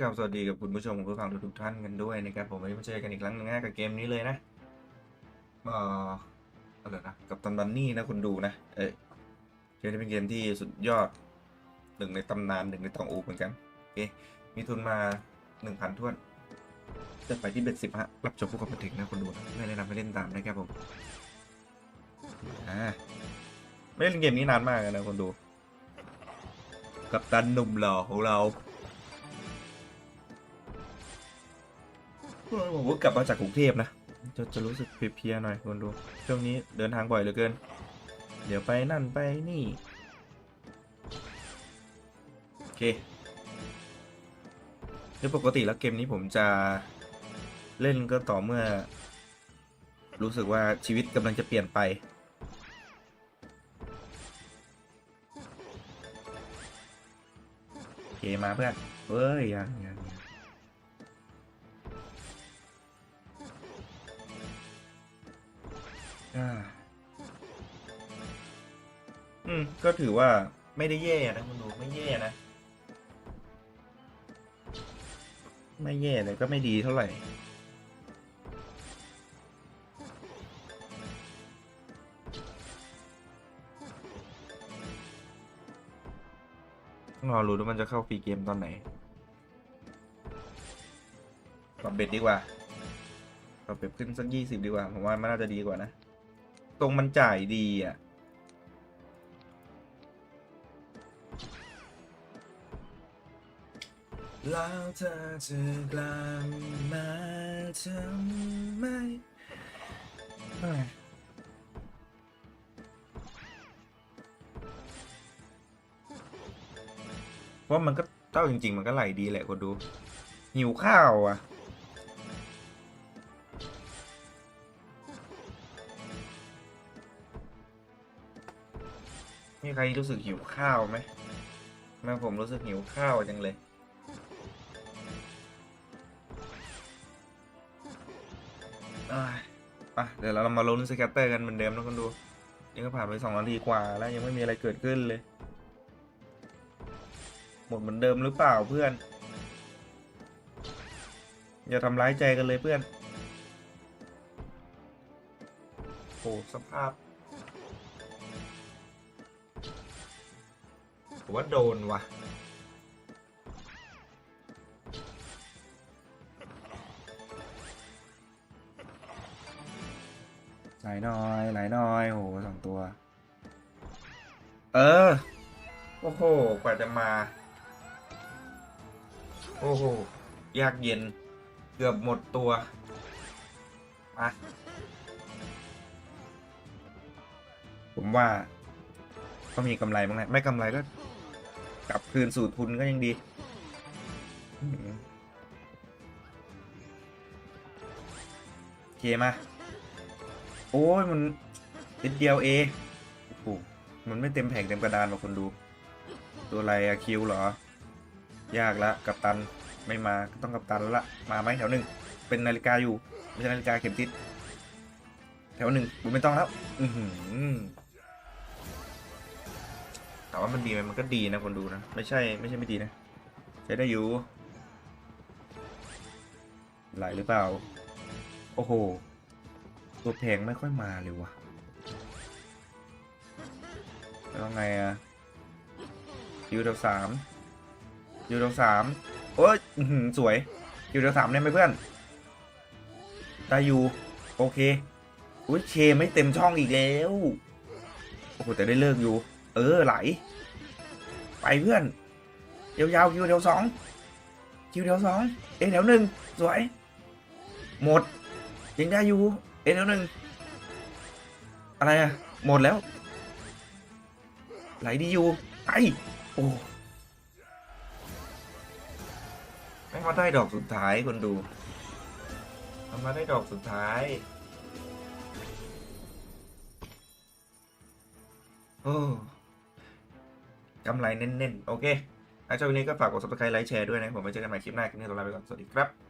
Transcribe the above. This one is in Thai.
ครับสวัสดีกับคุณผู้ชมคุณผู้ฟังทุกท่านกันด้วยนะครับผมวันนี้มาเจอกันอีกครั้งหนึงนะกับเกมนี้เลยนะเอ่ออะไรนะกับตันบันนี่นะคุณดูนะเออเกมนี้เป็นเกมที่สุดยอดหนึ่งในตำนานหนึ่งในตองอูเหมือนกันโอเคมีทุนมาหนึ่งพันทวนจะไปที่เบ็ดสิบฮะรับชมผู้กำกับถึงนะคุณดูนะไม่แนะนำให้เล่นตามนะครับผมอ่าไม่เล่นเกมนี้นานมากนะคุณดู กับตันหนุ่มหล่อของเรา ผมก็กลับมาจากกรุงเทพนะ จะจะรู้สึกเพลียๆหน่อยคนดู ช่วงนี้เดินทางบ่อยเหลือเกิน เดี๋ยวไปนั่นไปนี่ โอเคโดยปกติแล้วเกมนี้ผมจะเล่นก็ต่อเมื่อ รู้สึกว่าชีวิตกำลังจะเปลี่ยนไปโอเคมาเพื่อนเฮ้ยยังยัง อ่า อืม ก็ถือว่าไม่ได้แย่นะคุณดูไม่แย่นะ ไม่แย่เลยก็ไม่ดีเท่าไหร่ ต้องรอรู้ว่ามันจะเข้าฟรีเกมตอนไหนปรับเบ็ดดีกว่าปรับเบ็ดขึ้นสักยี่สิบดีกว่า ผมว่ามันน่าจะดีกว่านะ ตรงมันจ่ายดีอะ แล้วเธอจะกลับมาทำไมเอ้ยเพราะมันก็เต้าจริง ๆ มันก็ไหลดีแหละคนดู หิวข้าวอะ มีใครรู้สึกหิวข้าวไหมแม่ผมรู้สึกหิวข้าวจังเลยอะเดี๋ยวเรามาลุ้นสแกตเตอร์กันเหมือนเดิมนะคนดูยังก็ผ่านไปสองนาทีกว่าแล้วยังไม่มีอะไรเกิดขึ้นเลย หมดเหมือนเดิมหรือเปล่าเพื่อน อย่าทำร้ายใจกันเลยเพื่อนโอ้สภาพ ผมว่าโดนว่ะไหลหน่อยไหลหน่อยโอ้โหสองตัว เออ โอ้โห กว่าจะมา โอ้โห ยากเย็น เกือบหมดตัวมาผมว่าก็มีกำไรบ้างแหละไม่กำไรก็ กลับคืนสู่ทุนก็ยังดี โอเคมา โอ้ยมันนิดเดียวเองโอ้โหมันไม่เต็มแผงเต็มกระดานหรอกคนดู ตัวอะไรอะคิวเหรอ ยากละกับตันไม่มาต้องกับตันละ มาไหมแถวหนึ่งเป็นนาฬิกาอยู่ ไม่ใช่นาฬิกาเข็มทิศแถวหนึ่งบุไม่ต้องแล้ว อือหือ แต่ว่ามันดีไหมมันก็ดีนะคนดูนะ ไม่ใช่ไม่ใช่ไม่ดีนะใช้ได้อยู่ไหลหรือเปล่า โอ้โห ตัวแพงไม่ค่อยมาเลยวะแล้วไงอะยูเดลสามยูเดลสามโอ้ยอื้อหือสวยยูเดลสามได้ไหมเพื่อนได้อยู่โอเคอุ้ยเชไม่เต็มช่องอีกแล้ว โอ้โหแต่ได้เลิกอยู่ เออไหล ไปเพื่อนเดียาวๆคิวเดียวสองคิวเดียวสองเอเดี๋ยวหนึ่งสวย หมด ยังได้อยู่เอเดี๋ยวหนึ่งอะไรอะหมดแล้ว ไหลดีอยู่ไปโอ้ไม่มาได้ดอกสุดท้ายคนดูทำมาได้ดอกสุดท้ายโอ้ กำไรเน้นๆ โอเคถ้าชอบวันนี้ก็ฝากกด subscribe ไลค์แชร์ด้วยนะผมไว้เจอกันใหม่คลิปหน้าคลิปนี้ตัวลาไปก่อน สวัสดีครับ